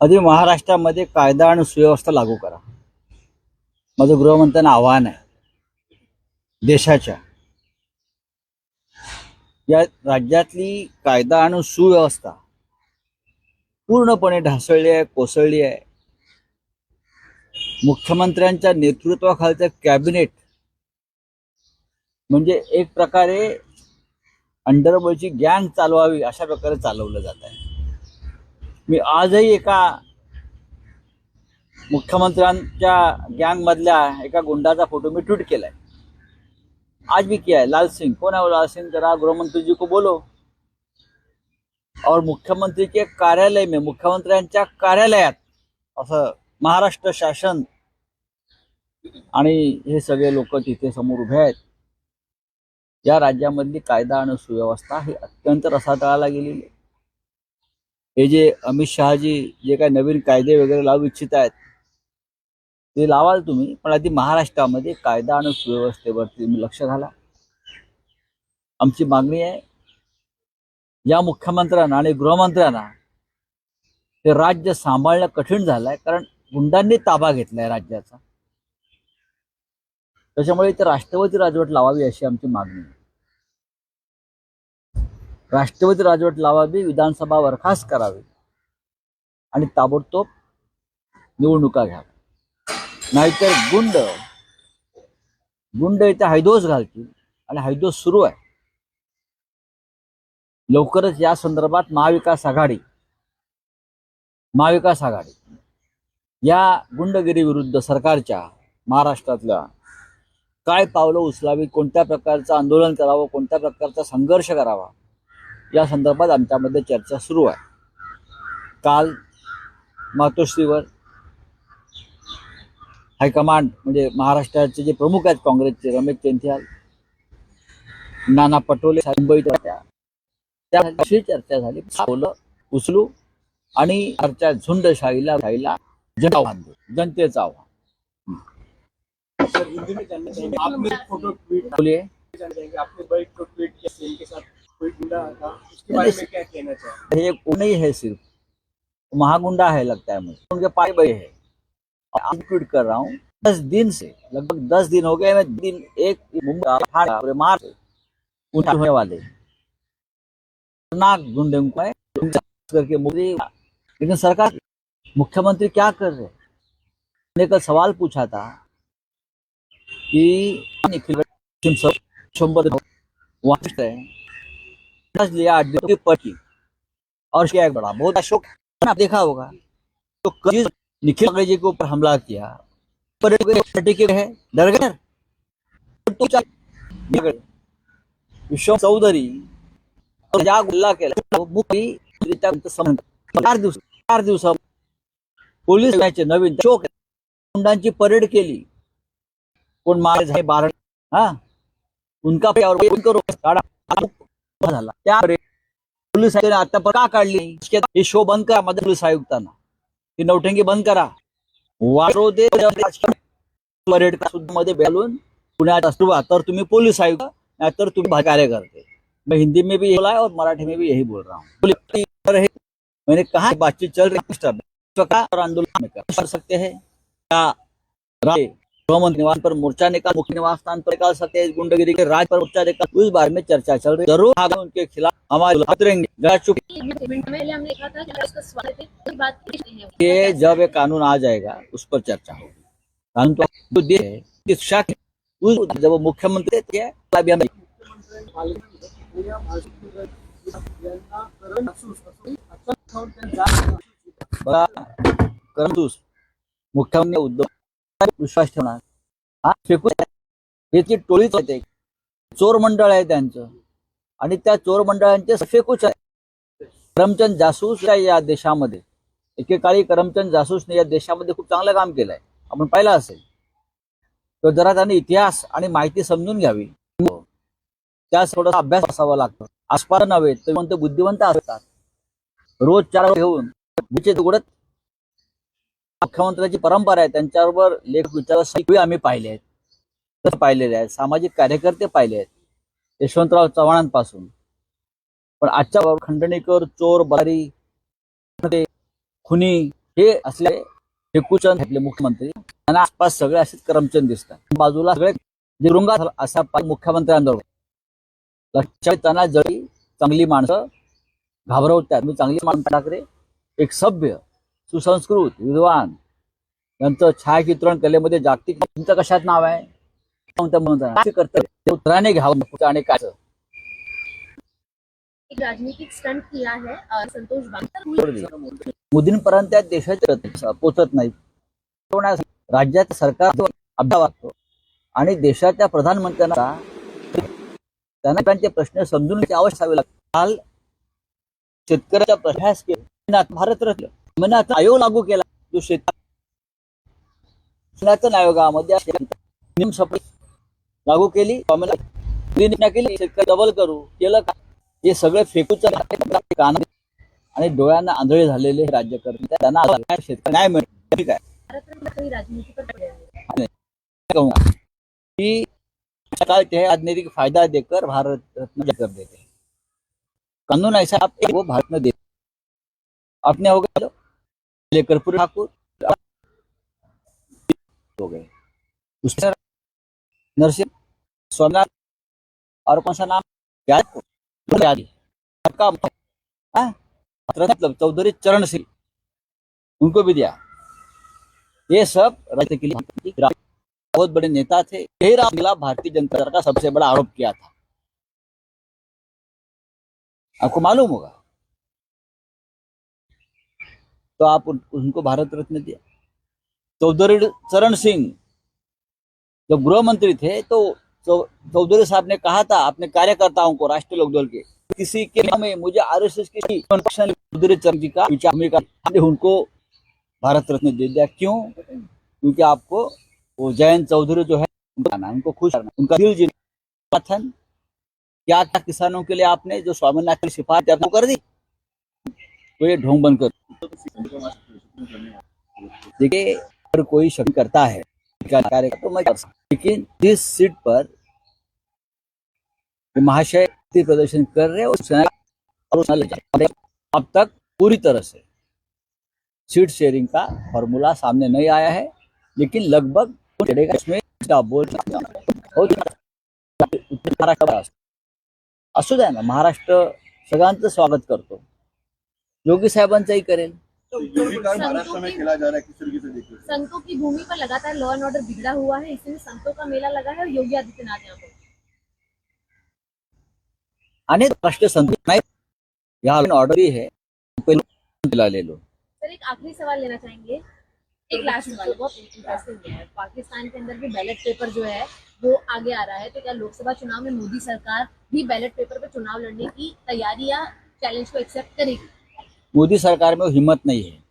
आधी महाराष्ट्रामध्ये कायदा आणि सुव्यवस्था लागू करा. माझं गृहमंत्र्यांना आव्हान आहे. देशाच्या. या राज्यातली कायदा आणि सुव्यवस्था पूर्णपणे ढासळली आहे कोसळली आहे. मुख्यमंत्र्यांच्या नेतृत्वाखालचं कॅबिनेट म्हणजे एक प्रकारे अंडरवर्ल्डची गँग चालवावी अशा प्रकारे चालवलं जात आहे. मी आजही एका मुख्यमंत्र्यांच्या गँगमधल्या एका गुंडाचा फोटो मी ट्वीट केलाय. आज भी किया है लाल सिंह. कौन है वो लाल सिंह? जरा गृहमंत्री जी को बोलो. और मुख्यमंत्री के कार्यालय में मुख्यमंत्र्यांच्या कार्यालयात असं महाराष्ट्र शासन आणि हे सगळे लोक तिथे समोर उभे आहेत. या राज्यामधली कायदा आणि सुव्यवस्था ही अत्यंत रसातळाला गेलेली आहे. हे जे अमित शहाजी जे काही नवीन कायदे वगैरे लावू इच्छित आहेत ते लावाल तुम्ही पण आधी महाराष्ट्रामध्ये कायदा आणि सुव्यवस्थेवरती तुम्ही लक्ष घाला. आमची मागणी आहे या मुख्यमंत्र्यांना आणि गृहमंत्र्यांना ते राज्य सांभाळणं कठीण झालंय कारण गुंडांनी ताबा घेतलाय राज्याचा. त्याच्यामुळे इथे राष्ट्रवादी राजवट लावावी अशी आमची मागणी आहे. राष्ट्रपती राजवट लावावी विधानसभा बरखास्त करावी. आणि ताबडतोब निवडणुका घ्याव्या. नाहीतर गुंड गुंड इथे हैदोस घालतील आणि हैदोस सुरू आहे. लवकरच या संदर्भात महाविकास आघाडी महाविकास आघाडी या गुंडगिरी विरुद्ध सरकारच्या महाराष्ट्रातल्या काय पावलं उचलावी कोणत्या प्रकारचं आंदोलन करावं कोणत्या प्रकारचा संघर्ष करावा या संदर्भात आमच्यामध्ये चर्चा सुरू आहे. काल मातोश्रीवर हायकमांड म्हणजे महाराष्ट्राचे जे प्रमुख आहेत काँग्रेसचे रमेश चेंथियाल नाना पटोले मुंबईत होत्या. त्या अशी चर्चा झाली. उचलू आणि चर्चा झुंडशाहीला शाहीला जनता बांधू जनतेचं आव्हान. फोटो ट्वीट आपने बाइक को ट्वीट किया साथ कोई गुंडा था उसके बारे में क्या कहना चाहेंगे? ये नहीं है सिर्फ़। महागुंडा है लगता है मुझे। उनके पाए बड़े है। कर रहा हूँ। दस दिन से लगभग दस दिन हो गए मैं दिन एक मुंबई पूरे होने वाले खतरनाक गुंडे करके मोदी लेकिन सरकार मुख्यमंत्री क्या कर रहे हैं? मैंने कल सवाल पूछा था कि निखिल शंबर वहाँ है? दस लिया की पर्ची और क्या एक बड़ा बहुत अशोक आप देखा होगा। तो कभी निखिल ठाकरे जी के ऊपर हमला किया। पर के है डर गए तो विश्व चौधरी ज्या गुल्हा केला चार दिवस चार दिवसा पोलीस नवीन शोक गुंडांची परेड केली कोण मारे झाले बारण हा। उनका पे और उनको पोलीस आता पण का काढली हे शो बंद करा मध्ये पोलीस आयुक्तांना. ही बंद करा. वाढो परेड सुद्धा मध्ये बेलून असतो तुम्ही पोलीस आयुक्त, नाहीतर तुम्ही भा- कार्यकर्ते. मैं हिंदी में भी बोला और मराठी में भी यही बोल रहा हूँ. पर मैंने कहा बातचीत चल रही है आंदोलन कर सकते हैं. क्या चौमन निवास पर मोर्चा निकाल मुख्य निवास स्थान पर निकाल सकते हैं। गुंडगिरी के राज पर मोर्चा निकाल। उस बारे में चर्चा चल रही ज़रूर आगे उनके खिलाफ हमारे उतरेंगे ये जब ये कानून आ जाएगा उस पर चर्चा होगी। कानून तो शिक्षा जब मुख्यमंत्री अभी हम मुख्यमंत्री उद्धव विश्वास ठेवणार. हा फेकून हे ती टोळीच आहे चोर मंडळ आहे त्यांचं. आणि त्या चोर मंडळांचे फेकूच आहे करमचंद जासूस या या देशामध्ये. एकेकाळी करमचंद जासूसने या देशामध्ये खूप चांगलं काम केलंय. आपण पाहिलं असेल. तर जरा त्यांनी इतिहास आणि माहिती समजून घ्यावी. त्यास थोडासा अभ्यास असावा लागतो. आसपास नव्हे तर बुद्धिवंत असतात. रोज चार घेऊन उघडत मुख्यमंत्र्याची परंपरा आहे त्यांच्याबरोबर लेख विचार आम्ही पाहिले आहेत. पाहिलेले आहेत सामाजिक कार्यकर्ते पाहिले आहेत यशवंतराव चव्हाणांपासून. पण आजच्या खंडणीकर चोर बारी खुनी हे असले फेकूचंद आपले मुख्यमंत्री. त्यांना आसपास सगळे असेच करमचंद दिसतात. बाजूला सगळे जे असा मुख्यमंत्र्यांबरोबर. लक्षात त्यांना चांगली माणसं घाबरवतात. मी चांगली माणसं ठाकरे एक सभ्य सुसंस्कृत विद्वान यांचं छायाचित्रण कलेमध्ये जागतिक तुमचं कशात नाव आहे? उत्तराने घ्यावं आणि काय राजनीतिक स्टंट किया है और संतोष मोदींपर्यंत देशाच्या पोचत नाही राज्यात सरकार वागतो. आणि देशाच्या प्रधानमंत्र्यांना त्यांना त्यांचे प्रश्न समजून आवश्यक काल शेतकऱ्याचा प्रयास केला. भारतरत्न स्वामीनाथन आयोग लागू केला. जो शेत आयोगामध्ये नियम सफाई लागू केली. केली. शेतकरी डबल करू. केलं का? हे सगळे फेकूचं कान आणि डोळ्यांना आंधळे झालेले राज्यकर्ते त्यांना शेतकरी नाही मिळत ठीक आहे. भारत रत्न राजनीतिक फायदा देकर भारत रत्न कर देते. कानून ऐसा आप वो भारत में देते. अपने हो गए ले कर्पूर ठाकुर हो गए। नरसिंह सोमनाथ और कौन सा नाम? है? मतलब चौधरी चरण सिंह। उनको भी दिया। ये सब राज्य के लिए बहुत बड़े नेता थे। यही राम भारतीय जनता का सबसे बड़ा आरोप किया था। आपको मालूम होगा तो आप उनको भारत रत्न दिया। चौधरी चरण सिंह जब गृह मंत्री थे तो चौधरी साहब ने कहा था, अपने कार्यकर्ताओं को, राष्ट्रीय लोकदल के, किसी के में मुझे आरएसएस की चौधरी चरण जी का विचार उनको भारत रत्न दे दिया। क्यों? क्योंकि आपको वो जयंत चौधरी जो है, उनको खुश करना उनका दिल जीतना समर्थन क्या था? किसानों के लिए आपने जो स्वामीनाथ की सिफारिश कर दी? तो ये ढोंग बंद कर देखिए, अगर कोई शक करता है कार्य तो मैं लेकिन जिस सीट पर महाशय प्रदर्शन कर रहे हैं और अब तक पूरी तरह से सीट शेयरिंग का फॉर्मूला सामने नहीं आया है, लेकिन लगभग चढ़ेगा इसमें बोल ना, महाराष्ट्र सगळ्यांचं स्वागत करतो। योगी साहेबांचंही करेल। विकास महाराष्ट्र में खेला जा रहा है किस तरीके से देखते संतों की भूमि पर लगातार लॉ एंड ऑर्डर बिगड़ा हुआ है इसलिए संतों का मेला लगा है और योगी आदित्यनाथ यहाँ पर। अनेक राष्ट्रीय संत नाही या ऑर्डर ही है पहिले ले लो। सर एक आखिरी सवाल लेना चाहेंगे? एक लास्ट सवाल बहुत इंटरेस्टिंग है। पाकिस्तान के अंदर भी बैलेट पेपर जो है वो आगे आ रहा है। तो क्या लोकसभा चुनाव में मोदी सरकार भी बैलेट पेपर पर चुनाव लड़ने की तैयारी या चैलेंज को एक्सेप्ट करेगी? मोदी सरकार में वो हिम्मत नहीं है।